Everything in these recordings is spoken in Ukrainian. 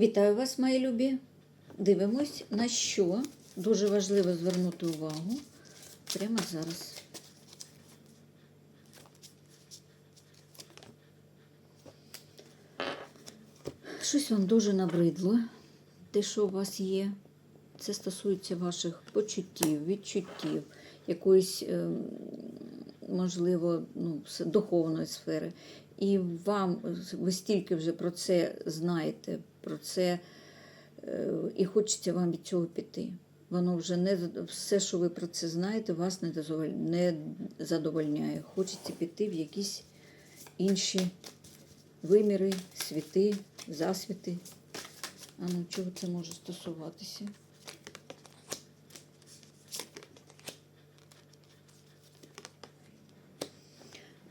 Вітаю вас, мої любі. Дивимось, на що дуже важливо звернути увагу прямо зараз. Щось вам дуже набридло, те, що у вас є. Це стосується ваших почуттів, відчуттів, якоїсь, е, можливо, ну, духовної сфери. І вам, ви стільки вже про це знаєте, про це, е, і хочеться вам від цього піти. Воно вже не все, що ви про це знаєте, вас не не задовольняє. Хочеться піти в якісь інші виміри, світи, засвіти. А ну чого це може стосуватися?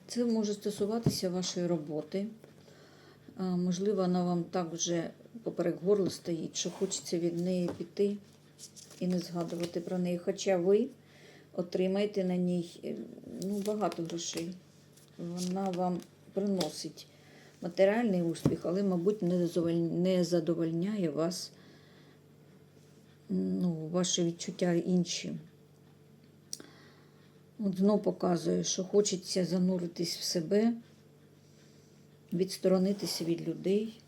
Це може стосуватися вашої роботи. Можливо, вона вам так вже поперек горла стоїть, що хочеться від неї піти і не згадувати про неї. Хоча ви отримаєте на ній е, ну, багато грошей. Вона вам приносить матеріальний успіх, але, мабуть, не задовольняє вас ну, ваші відчуття інші. От показує, що хочеться зануритись в себе, відсторонитися від людей.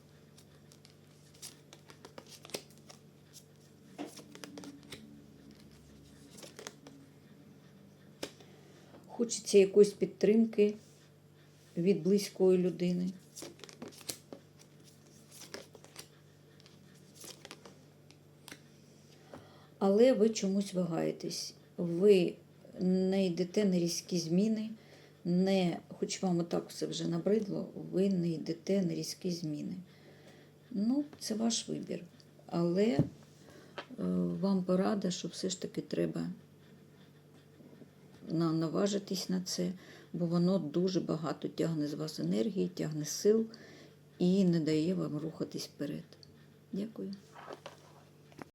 Хочеться якоїсь підтримки від близької людини. Але ви чомусь вагаєтесь. Ви не йдете на різкі зміни, не, хоч вам і так все вже набридло, ви не йдете на різкі зміни. Ну, це ваш вибір. Але е, вам порада, що все ж таки треба наважитись на це, бо воно дуже багато тягне з вас енергії, тягне сил і не дає вам рухатись вперед. Дякую.